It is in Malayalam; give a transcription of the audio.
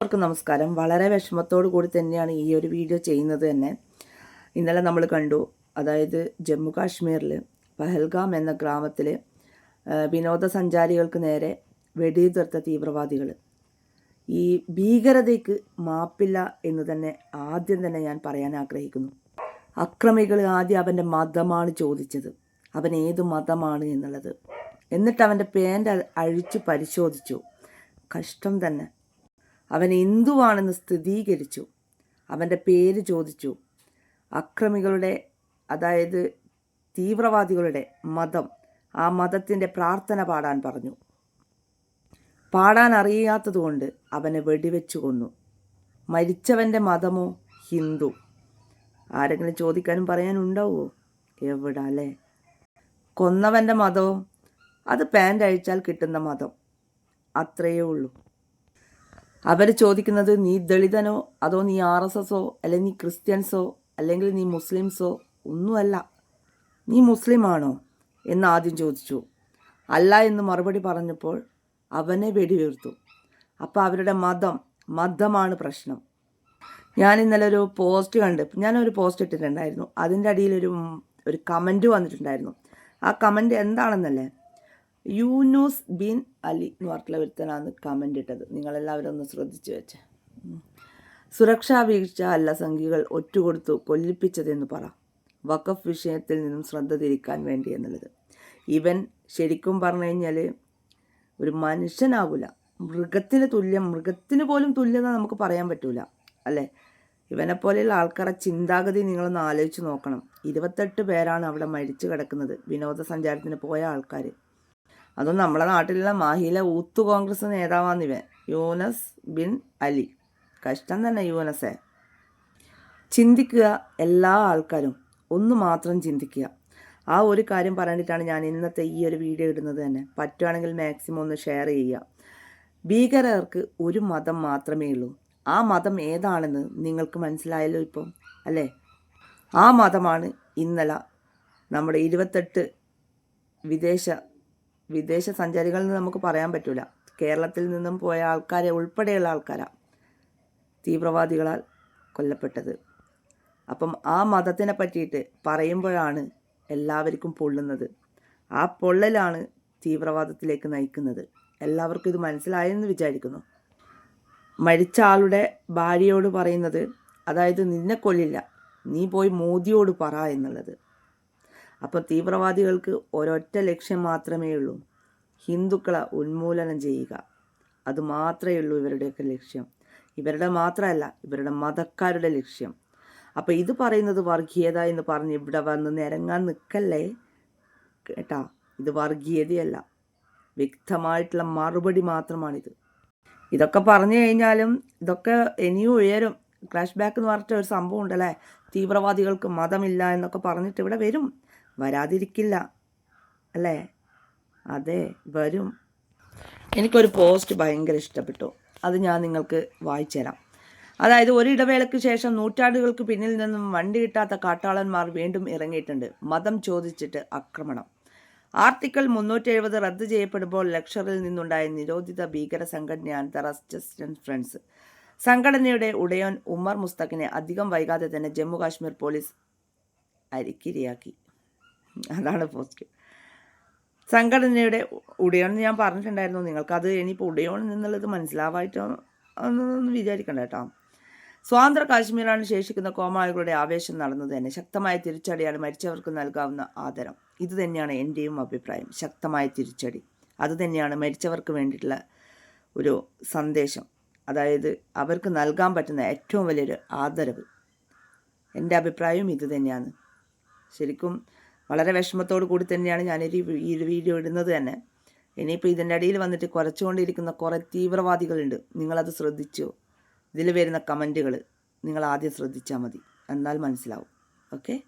എല്ലാവർക്കും നമസ്കാരം. വളരെ വിഷമത്തോടു കൂടി തന്നെയാണ് ഈ ഒരു വീഡിയോ ചെയ്യുന്നത് തന്നെ. ഇന്നലെ നമ്മൾ കണ്ടു അതായത് ജമ്മു കാശ്മീരിൽ പഹൽഗാം എന്ന ഗ്രാമത്തിൽ വിനോദസഞ്ചാരികൾക്ക് നേരെ വെടിയുതിർത്ത തീവ്രവാദികൾ. ഈ ഭീകരതയ്ക്ക് മാപ്പില്ല എന്ന് തന്നെ ആദ്യം തന്നെ ഞാൻ പറയാൻ ആഗ്രഹിക്കുന്നു. അക്രമികൾ ആദ്യം അവന്റെ മതമാണ് ചോദിച്ചത്. അവൻ ഏത് മതമാണ് എന്നുള്ളത്. എന്നിട്ട് അവന്റെ പേന്റ് അഴിച്ചു പരിശോധിച്ചു. കഷ്ടം തന്നെ. അവൻ ഹിന്ദുവാണെന്ന് സ്ഥിരീകരിച്ചു. അവന്റെ പേര് ചോദിച്ചു. അക്രമികളുടെ അതായത് തീവ്രവാദികളുടെ മതം ആ മതത്തിന്റെ പ്രാർത്ഥന പാടാൻ പറഞ്ഞു. പാടാൻ അറിയാത്തതുകൊണ്ട് അവനെ വെടിവെച്ചു കൊന്നു. മരിച്ചവന്റെ മതമോ ഹിന്ദു? ആരെങ്കിലും ചോദിക്കാനും പറയാനുണ്ടാവുമോ എവിടെ അല്ലേ? കൊന്നവന്റെ മതമോ അത് പാന്റ് അഴിച്ചാൽ കിട്ടുന്ന മതം. അത്രയേ ഉള്ളൂ. അവർ ചോദിക്കുന്നത് നീ ദളിതനോ അതോ നീ ആർ എസ് എസോ അല്ലെങ്കിൽ നീ ക്രിസ്ത്യൻസോ അല്ലെങ്കിൽ നീ മുസ്ലിംസോ ഒന്നുമല്ല. നീ മുസ്ലിമാണോ? എന്ന് ആദ്യം ചോദിച്ചു. അല്ല എന്ന് മറുപടി പറഞ്ഞപ്പോൾ അവനെ വെടിവീർത്തു അപ്പോൾ അവരുടെ മതം മതമാണ് പ്രശ്നം. ഞാൻ ഇന്നലെ ഒരു പോസ്റ്റ് കണ്ട് ഞാനൊരു പോസ്റ്റ് ഇട്ടിട്ടുണ്ടായിരുന്നു. അതിന്റെ അടിയിലൊരു ഒരു കമന്റ് വന്നിട്ടുണ്ടായിരുന്നു. ആ കമന്റ് എന്താണെന്നല്ലേ? യൂനൂസ് ബിൻ അലി എന്ന് പറഞ്ഞിട്ടുള്ള ഒരുത്തനാണ് കമന്റ് ഇട്ടത്. നിങ്ങളെല്ലാവരും ഒന്ന് ശ്രദ്ധിച്ചു വെച്ച്. സുരക്ഷാ വീഴ്ച അല്ല സംഖ്യകൾ ഒറ്റുകൊടുത്തു കൊല്ലിപ്പിച്ചതെന്ന് പറ. വഖഫ് വിഷയത്തിൽ നിന്നും ശ്രദ്ധ തിരിക്കാൻ വേണ്ടി എന്നുള്ളത്. ഇവൻ ശരിക്കും പറഞ്ഞു കഴിഞ്ഞാൽ ഒരു മനുഷ്യനാവില്ല മൃഗത്തിന് തുല്യം മൃഗത്തിന് പോലും തുല്യത നമുക്ക് പറയാൻ പറ്റൂല. അല്ലേ? ഇവനെ പോലെയുള്ള ആൾക്കാരെ ചിന്താഗതി നിങ്ങളൊന്ന് ആലോചിച്ച് നോക്കണം. ഇരുപത്തെട്ട് പേരാണ് അവിടെ മരിച്ചു കിടക്കുന്നത്. വിനോദസഞ്ചാരത്തിന് പോയ ആൾക്കാർ അതും നമ്മുടെ നാട്ടിലുള്ള മാഹിയിലെ ഊത്ത് കോൺഗ്രസ് നേതാവാന്നിവൻ യൂനസ് ബിൻ അലി. കഷ്ടം തന്നെ യൂനസേ. ചിന്തിക്കുക എല്ലാ ആൾക്കാരും. ഒന്ന് മാത്രം ചിന്തിക്കുക. ആ ഒരു കാര്യം പറഞ്ഞിട്ടാണ് ഞാൻ ഇന്നത്തെ ഈ ഒരു വീഡിയോ ഇടുന്നത് തന്നെ. പറ്റുവാണെങ്കിൽ മാക്സിമം ഒന്ന് ഷെയർ ചെയ്യുക. ഭീകരർക്ക് ഒരു മതം മാത്രമേ ഉള്ളൂ. ആ മതം ഏതാണെന്ന് നിങ്ങൾക്ക് മനസ്സിലായല്ലോ ഇപ്പം അല്ലേ? ആ മതമാണ് ഇന്നലെ നമ്മുടെ ഇരുപത്തെട്ട് വിദേശ വിദേശ സഞ്ചാരികളിൽ നിന്ന് നമുക്ക് പറയാൻ പറ്റില്ല കേരളത്തിൽ നിന്നും പോയ ആൾക്കാരെ ഉൾപ്പെടെയുള്ള ആൾക്കാരാണ് തീവ്രവാദികളാൽ കൊല്ലപ്പെട്ടത്. അപ്പം ആ മതത്തിനെ പറ്റിയിട്ട് പറയുമ്പോഴാണ് എല്ലാവർക്കും പൊള്ളുന്നത്. ആ പൊള്ളലാണ് തീവ്രവാദത്തിലേക്ക് നയിക്കുന്നത്. എല്ലാവർക്കും ഇത് മനസ്സിലായെന്ന് വിചാരിക്കുന്നു. മരിച്ച ആളുടെ ഭാര്യയോട് പറയുന്നത് അതായത് നിന്നെ കൊല്ലില്ല. നീ പോയി മോദിയോട് പറ എന്നുള്ളത്. അപ്പോൾ തീവ്രവാദികൾക്ക് ഒരൊറ്റ ലക്ഷ്യം മാത്രമേ ഉള്ളൂ. ഹിന്ദുക്കളെ ഉന്മൂലനം ചെയ്യുക. അത് മാത്രമേ ഉള്ളൂ ഇവരുടെയൊക്കെ ലക്ഷ്യം. ഇവരുടെ മാത്രമല്ല ഇവരുടെ മതക്കാരുടെ ലക്ഷ്യം. അപ്പോൾ ഇത് പറയുന്നത് വർഗീയത എന്ന് പറഞ്ഞ് ഇവിടെ വന്ന് നിരങ്ങാൻ നിൽക്കല്ലേ? കേട്ടാ ഇത് വർഗീയതയല്ല. വ്യക്തമായിട്ടുള്ള മറുപടി മാത്രമാണിത്. ഇതൊക്കെ പറഞ്ഞു കഴിഞ്ഞാലും ഇതൊക്കെ ഇനിയും ഉയരും. ക്ലാഷ് ബാക്ക് എന്ന് പറഞ്ഞിട്ട് ഒരു സംഭവം ഉണ്ടല്ലേ തീവ്രവാദികൾക്ക് മതമില്ല എന്നൊക്കെ പറഞ്ഞിട്ട് ഇവിടെ വരും. വരാതിരിക്കില്ല. അല്ലേ? അതെ വരും. എനിക്കൊരു പോസ്റ്റ് ഭയങ്കര ഇഷ്ടപ്പെട്ടു. അത് ഞാൻ നിങ്ങൾക്ക് വായിച്ചു തരാം അതായത് ഒരിടവേളയ്ക്ക് ശേഷം നൂറ്റാണ്ടുകൾക്ക് പിന്നിൽ നിന്നും വണ്ടി കിട്ടാത്ത കാട്ടാളന്മാർ വീണ്ടും ഇറങ്ങിയിട്ടുണ്ട്. മതം ചോദിച്ചിട്ട് ആക്രമണം. ആർട്ടിക്കിൾ മുന്നൂറ്റി എഴുപത് റദ്ദ് ചെയ്യപ്പെടുമ്പോൾ ലക്ഷറിൽ നിന്നുണ്ടായ നിരോധിത ഭീകര സംഘടന ദ ഫ്രണ്ട്സ്. സംഘടനയുടെ ഉടയോൻ ഉമർ മുസ്തഖിനെ അധികം വൈകാതെ തന്നെ ജമ്മു കാശ്മീർ പോലീസ് അരിക്കിരയാക്കി. അതാണ് പോസ്റ്റ് സംഘടനയുടെ ഉടയോൺ ഞാൻ പറഞ്ഞിട്ടുണ്ടായിരുന്നു നിങ്ങൾക്കത് ഇനിയിപ്പോൾ ഉടയോൺ എന്നുള്ളത് മനസ്സിലാവായിട്ടോ എന്നൊന്നും വിചാരിക്കണ്ട കേട്ടോ. സ്വാതന്ത്ര്യ കാശ്മീരാണ് ശേഷിക്കുന്ന കോമാളികളുടെ ആവേശം നടന്നത് തന്നെ. ശക്തമായ തിരിച്ചടിയാണ് മരിച്ചവർക്ക് നൽകാവുന്ന ആദരം. ഇത് തന്നെയാണ് എന്റെയും അഭിപ്രായം. ശക്തമായ തിരിച്ചടി. അത് തന്നെയാണ് മരിച്ചവർക്ക് വേണ്ടിയിട്ടുള്ള ഒരു സന്ദേശം. അതായത് അവർക്ക് നൽകാൻ പറ്റുന്ന ഏറ്റവും വലിയൊരു ആദരവ്. എന്റെ അഭിപ്രായവും ഇത് തന്നെയാണ്. ശരിക്കും വളരെ വിഷമത്തോടു കൂടി തന്നെയാണ് ഞാനൊരു ഈ- വീഡിയോ ഇടുന്നത് തന്നെ. ഇനിയിപ്പോൾ ഇതിന്റെ ഇടയിൽ വന്നിട്ട് കുറച്ചുകൊണ്ടിരിക്കുന്ന കുറേ തീവ്രവാദികളുണ്ട്. നിങ്ങളത് ശ്രദ്ധിച്ചോ? ഇതിൽ വരുന്ന കമന്റുകൾ നിങ്ങൾ ആദ്യം ശ്രദ്ധിച്ചാൽ മതി. എന്നാൽ മനസ്സിലാവും. ഓക്കെ?